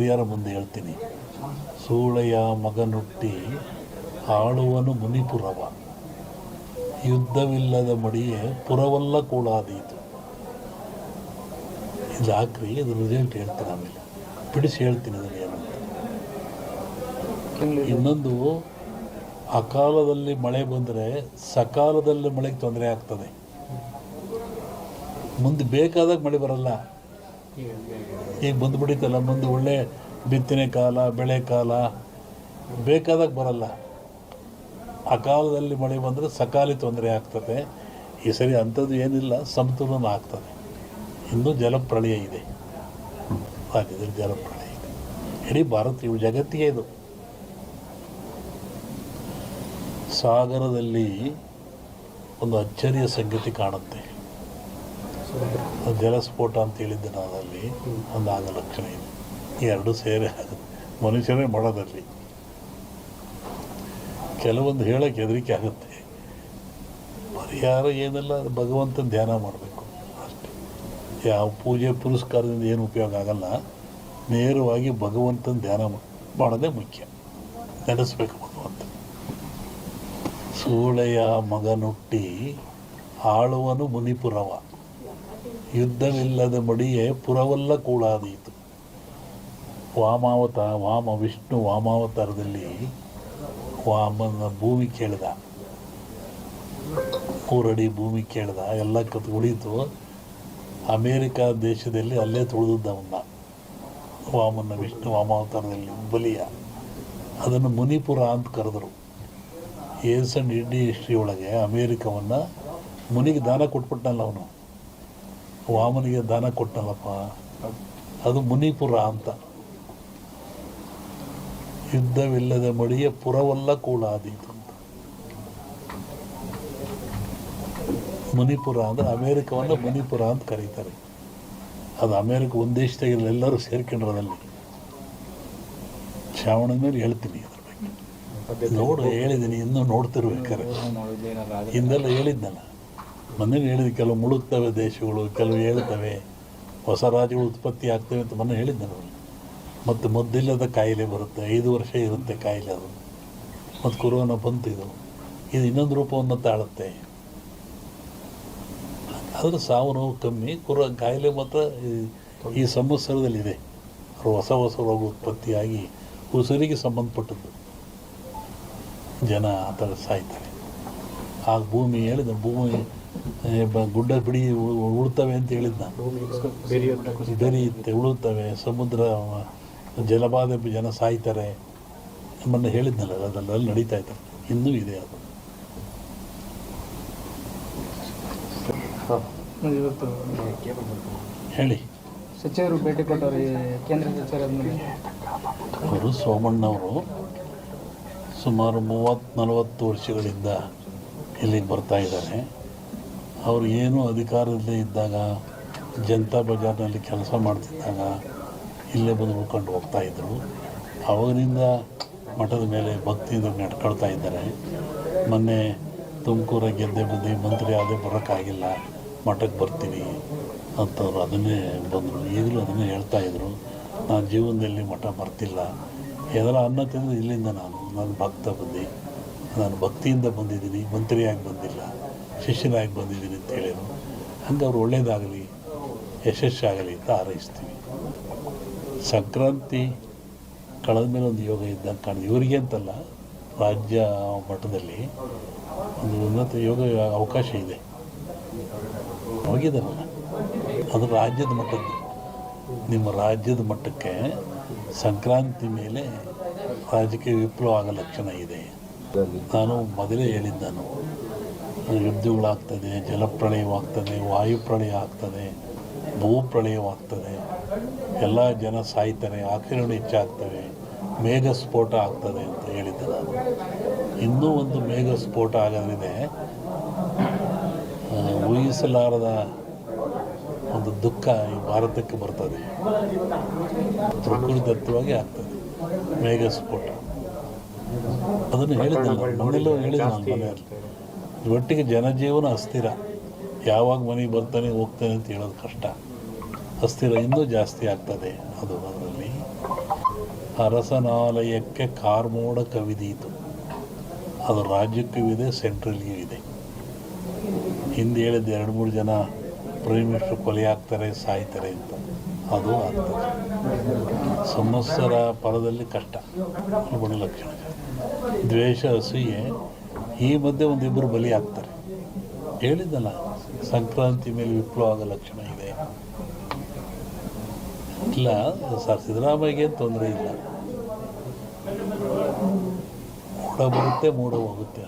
ಪರಿಹಾರ ಮುಂದೆ ಹೇಳ್ತೀನಿ. ಸೂಳೆಯ ಮಗನುಟ್ಟಿ ಆಳುವನು ಮುನಿಪುರವ. ಯುದ್ಧವಿಲ್ಲದ ಮಡಿಯೇ ಪುರವಲ್ಲ ಕೂಡಾದೀತು ಇದು ಹಾಕ್ರಿ ಇದು ರಿಸಲ್ಟ್ ಹೇಳ್ತೀನಿ ಆಮೇಲೆ. ಬಿಡಿಸಿ ಹೇಳ್ತೀನಿ ಅದನ್ನು ಏನಂತ. ಇನ್ನೊಂದು ಅಕಾಲದಲ್ಲಿ ಮಳೆ ಬಂದರೆ ಸಕಾಲದಲ್ಲಿ ಮಳೆಗೆ ತೊಂದರೆ ಆಗ್ತದೆ. ಮುಂದೆ ಬೇಕಾದಾಗ ಮಳೆ ಬರಲ್ಲ. ಈಗ ಬಂದುಬಿಡಿತಲ್ಲ ಮುಂದೆ ಒಳ್ಳೆ ಬಿತ್ತನೆ ಕಾಲ, ಬೆಳೆ ಕಾಲ, ಬೇಕಾದಾಗ ಬರಲ್ಲ. ಕಾಲದಲ್ಲಿ ಮಳೆ ಬಂದರೆ ಸಕಾಲಿ ತೊಂದರೆ ಆಗ್ತದೆ. ಈ ಸರಿ ಅಂಥದ್ದು ಏನಿಲ್ಲ, ಸಮತೋಲನ ಆಗ್ತದೆ. ಇನ್ನೂ ಜಲಪ್ರಳಯ ಇದೆ. ರಾಜ್ಯದಲ್ಲಿ ಜಲಪ್ರಳಯ ಇದೆ. ಇಡೀ ಭಾರತ ಇವು ಜಗತ್ತಿಗೆ ಇದು. ಸಾಗರದಲ್ಲಿ ಒಂದು ಅಚ್ಚರಿಯ ಸಂಗತಿ ಕಾಣುತ್ತೆ. ಜಲಸ್ಫೋಟ ಅಂತ ಹೇಳಿದ್ದೆ ನಾನು ಅಲ್ಲಿ ಒಂದು ಆಗ ಲಕ್ಷಣ ಇದೆ. ಎರಡು ಸೇರೆ ಮನುಷ್ಯನೇ ಮಾಡೋದಲ್ಲಿ ಕೆಲವೊಂದು ಹೇಳಕ್ಕೆ ಹೆದರಿಕೆ ಆಗುತ್ತೆ. ಪರಿಹಾರ ಏನೆಲ್ಲ, ಅದು ಭಗವಂತನ ಧ್ಯಾನ ಮಾಡಬೇಕು. ಅಷ್ಟೇ. ಯಾವ ಪೂಜೆ ಪುರಸ್ಕಾರದಿಂದ ಏನು ಉಪಯೋಗ ಆಗಲ್ಲ. ನೇರವಾಗಿ ಭಗವಂತನ ಧ್ಯಾನ ಮಾಡೋದೇ ಮುಖ್ಯ. ನೆನೆಸ್ಬೇಕು ಭಗವಂತ. ಸೂಳೆಯ ಮಗನುಟ್ಟಿ ಆಳುವನು ಮುನಿಪುರವ. ಯುದ್ಧವಿಲ್ಲದ ಮಡಿಯೇ ಪುರವಲ್ಲ ಕೂಡಾದೀತು ವಾಮಾವತ, ವಾಮ ವಿಷ್ಣು ವಾಮಾವತಾರದಲ್ಲಿ ವಾಮನ ಭೂಮಿ ಕೇಳಿದ. ಕೂರಡಿ ಭೂಮಿ ಕೇಳಿದ, ಎಲ್ಲ ಕತ್ ಉಳಿತು. ಅಮೇರಿಕಾ ದೇಶದಲ್ಲಿ ಅಲ್ಲೇ ತುಳಿದವನ್ನ ವಾಮನ ವಿಷ್ಣು ವಾಮಾವತಾರದಲ್ಲಿ ಬಲಿಯ. ಅದನ್ನು ಮುನಿಪುರ ಅಂತ ಕರೆದರು. ಏಸ್ ಅಂಡ್ ಇಂಡಿ ಹಿಸ್ಟ್ರಿ ಒಳಗೆ ಅಮೇರಿಕವನ್ನು ಮುನಿಗೆ ದಾನ ಕೊಟ್ಬಿಟ್ಟನಲ್ಲ ಅವನು. ವಾಮನಿಗೆ ದಾನ ಕೊಟ್ಟನಲ್ಲಪ್ಪ ಅದು ಮುನಿಪುರ ಅಂತ. ಯುದ್ಧವಿಲ್ಲದ ಮಡಿಯ ಪುರವಲ್ಲ ಕೂಡಾದೀತು ಅಂತ ಮುನಿಪುರ ಅಂದರೆ ಅಮೇರಿಕವನ್ನು ಮುನಿಪುರ ಅಂತ ಕರೀತಾರೆ. ಅದು ಅಮೇರಿಕ ಒಂದು ದೇಶದಾಗಿಲ್ಲ ಎಲ್ಲರೂ ಸೇರ್ಕೊಂಡ್ರದಲ್ಲಿ. ಶ್ರಾವಣದ ಮೇಲೆ ಹೇಳ್ತೀನಿ ಅದ್ರ ಬಗ್ಗೆ. ನೋಡು ಹೇಳಿದ್ದೀನಿ ಇನ್ನೂ ನೋಡ್ತಿರ್ಬೇಕಾರೆ. ಹಿಂದೆಲ್ಲ ಹೇಳಿದ್ನಲ್ಲ. ಮೊನ್ನೆ ಹೇಳಿದ ಕೆಲವು ಮುಳುಗ್ತವೆ ದೇಶಗಳು, ಕೆಲವು ಹೇಳ್ತವೆ, ಹೊಸ ರಾಜ್ಯಗಳು ಉತ್ಪತ್ತಿ ಆಗ್ತವೆ ಅಂತ ಮೊನ್ನೆ ನಾನು ಮತ್ತು ಮದ್ದಿಲ್ಲದ ಕಾಯಿಲೆ ಬರುತ್ತೆ, ಐದು ವರ್ಷ ಇರುತ್ತೆ ಕಾಯಿಲೆ ಅದು. ಮತ್ತು ಕೊರೋನಾ ಬಂತು ಇದು. ಇದು ಇನ್ನೊಂದು ರೂಪವನ್ನು ತಾಳುತ್ತೆ. ಆದರೆ ಸಾವು ನೋವು ಕಮ್ಮಿ, ಕುರ, ಕಾಯಿಲೆ ಮಾತ್ರ ಈ- ಸಂವತ್ಸರದಲ್ಲಿದೆ. ಹೊಸ ಹೊಸ ರೋಗ ಉತ್ಪತ್ತಿಯಾಗಿ ಉಸಿರಿಗೆ ಸಂಬಂಧಪಟ್ಟದ್ದು. ಜನ ಆ ಥರ ಸಾಯ್ತಾರೆ. ಆ ಭೂಮಿ ಹೇಳಿದ ಭೂಮಿ ಗುಡ್ಡ ಬಿಡಿ ಉಳುತ್ತವೆ ಉಳ್ತವೆ ಅಂತ ಹೇಳಿದ್ದ ಬೆರೆಯುತ್ತೆ ಉಳುತ್ತವೆ ಸಮುದ್ರ ಜಲಪಾತ ಜಲಬಾಧೆ ಜನ ಸಾಯ್ತಾರೆ ನಮ್ಮನ್ನು ಹೇಳಿದ್ನಲ್ಲ ಅದೆಲ್ಲ ನಡೀತಾ ಇದ್ದಾರೆ ಇನ್ನೂ ಇದೆ ಅದು. ಹೇಳಿ. ಸಚಿವರು ಭೇಟಿ ಕೊಟ್ಟವರು ಕೇಂದ್ರ ಸಚಿವರಾದ್ಮೇಲೆ ಅವರು ಸೋಮಣ್ಣವರು ಸುಮಾರು ಮೂವತ್ತು ನಲವತ್ತು ವರ್ಷಗಳಿಂದ ಇಲ್ಲಿಗೆ ಬರ್ತಾ ಇದ್ದಾರೆ. ಅವರು ಏನು ಅಧಿಕಾರದಲ್ಲಿ ಇದ್ದಾಗ, ಜನತಾ ಬಜಾರ್ನಲ್ಲಿ ಕೆಲಸ ಮಾಡ್ತಿದ್ದಾಗ ಇಲ್ಲೇ ಬಂದು ಉಳ್ಕೊಂಡು ಹೋಗ್ತಾ ಇದ್ದರು ಅವಾಗಿನಿಂದ ಮಠದ ಮೇಲೆ ಭಕ್ತಿಯಿಂದ ನಡ್ಕೊಳ್ತಾ ಇದ್ದಾರೆ. ಮೊನ್ನೆ ತುಮಕೂರ ಗೆದ್ದೆ ಬಂದು ಮಂತ್ರಿ ಅದೇ ಬರೋಕ್ಕಾಗಿಲ್ಲ, ಮಠಕ್ಕೆ ಬರ್ತೀನಿ ಅಂತವ್ರು ಅದನ್ನೇ ಬಂದರು. ಈಗಲೂ ಅದನ್ನೇ ಹೇಳ್ತಾ ಇದ್ದರು ನಾನು ಜೀವನದಲ್ಲಿ ಮಠ ಬರ್ತಿಲ್ಲ. ಏನಾರ ಅನ್ನ ತಿಂದರೆ ಇಲ್ಲಿಂದ ನಾನು ನಾನು ಭಕ್ತ ಬಂದು. ನಾನು ಭಕ್ತಿಯಿಂದ ಬಂದಿದ್ದೀನಿ, ಮಂತ್ರಿಯಾಗಿ ಬಂದಿಲ್ಲ. ಶಿಷ್ಯನಾಗಿ ಬಂದಿದ್ದೀನಿ ಅಂತ ಹೇಳಿದ್ರು ಹಂಗೆ ಅವ್ರು ಒಳ್ಳೇದಾಗಲಿ, ಯಶಸ್ಸಾಗಲಿ ಅಂತ ಹಾರೈಸ್ತೀವಿ. ಸಂಕ್ರಾಂತಿ ಕಳೆದ ಮೇಲೆ ಒಂದು ಯೋಗ ಇದ್ದಂಗೆ ಕಾಣಿದೆ ಇವರಿಗೆ ಅಂತಲ್ಲ, ರಾಜ್ಯ ಮಟ್ಟದಲ್ಲಿ ಒಂದು ಉನ್ನತ ಯೋಗ ಅವಕಾಶ ಇದೆ. ಹೋಗಿದ್ದಾರಲ್ಲ? ಅದು ರಾಜ್ಯದ ಮಟ್ಟದ್ದು. ನಿಮ್ಮ ರಾಜ್ಯದ ಮಟ್ಟಕ್ಕೆ ಸಂಕ್ರಾಂತಿ ಮೇಲೆ ರಾಜಕೀಯ ವಿಪ್ಲವ ಆಗೋ ಲಕ್ಷಣ ಇದೆ. ನಾನು ಮೊದಲೇ ಹೇಳಿದ್ದೆ ನಾನು ಯುದ್ಧಗಳಾಗ್ತದೆ ಜಲಪ್ರಳಯವಾಗ್ತದೆ ವಾಯುಪ್ರಳಯ ಆಗ್ತದೆ ಭೂಪ್ರಳಯವಾಗ್ತದೆ. ಎಲ್ಲ ಜನ ಸಾಯ್ತಾರೆ ಆಕ್ಸಿಡೆಂಟ್ ಹೆಚ್ಚಾಗ್ತವೆ ಮೇಘ ಸ್ಫೋಟ ಆಗ್ತದೆ ಅಂತ ಹೇಳಿದ್ದೆ ನಾನು. ಇನ್ನೂ ಒಂದು ಮೇಘ ಸ್ಫೋಟ ಆಗೋದ್ರಿದೆ ಊಹಿಸಲಾರದ ಒಂದು ದುಃಖ ಈ ಭಾರತಕ್ಕೆ ಬರ್ತದೆ. ಪ್ರಕೃತಿದತ್ತವಾಗಿ ಆಗ್ತದೆ ಮೇಘ ಸ್ಫೋಟ ಅದನ್ನು ಹೇಳಿದ್ನಲ್ಲ ಮನೆಯಲ್ಲೂ ಹೇಳಿದ್ದೆ ನಾನು ಮನೆಯಲ್ಲಿ. ಒಟ್ಟಿಗೆ ಜನಜೀವನ ಅಸ್ಥಿರ. ಯಾವಾಗ ಮನೆಗೆ ಬರ್ತಾನೆ, ಹೋಗ್ತಾನೆ ಅಂತ ಹೇಳೋದು ಕಷ್ಟ. ಅಸ್ಥಿರ ಇನ್ನೂ ಜಾಸ್ತಿ ಆಗ್ತದೆ ಅದು ಅದರಲ್ಲಿ. ಅರಸನಾಲಯಕ್ಕೆ ಕಾರ್ಮೋಡ ಕವಿದೀತು. ಅದು ರಾಜ್ಯಕ್ಕೂ ಇದೆ ಸೆಂಟ್ರಲ್ಗೂ ಇದೆ. ಹಿಂದೆ ಹೇಳಿದ ಎರಡು ಮೂರು ಜನ ಪ್ರೈಮ್ ಮಿನಿಸ್ಟರ್ ಕೊಲೆ ಆಗ್ತಾರೆ, ಸಾಯ್ತಾರೆ ಅಂತ. ಅದು ಆಗ್ತದೆ. ಸಂವತ್ಸರ ಪರದಲ್ಲಿ ಕಷ್ಟ. ಗುಣಲಕ್ಷಣ ದ್ವೇಷ ಅಸೂಯೆ ಈ ಮಧ್ಯೆ ಒಂದಿಬ್ಬರು ಬಲಿ ಆಗ್ತಾರೆ. ಹೇಳಿದ್ದಲ್ಲ, ಸಂಕ್ರಾಂತಿ ಮೇಲೆ ವಿಪ್ಲವಾದ ಲಕ್ಷಣ ಇದೆ. ಇಲ್ಲ, ಸರ್, ಸಿದ್ದರಾಮಯ್ಯಗೆ ತೊಂದರೆ ಇಲ್ಲ. ಮೂಡ ಬರುತ್ತೆ, ಮೂಡ ಹೋಗುತ್ತೆ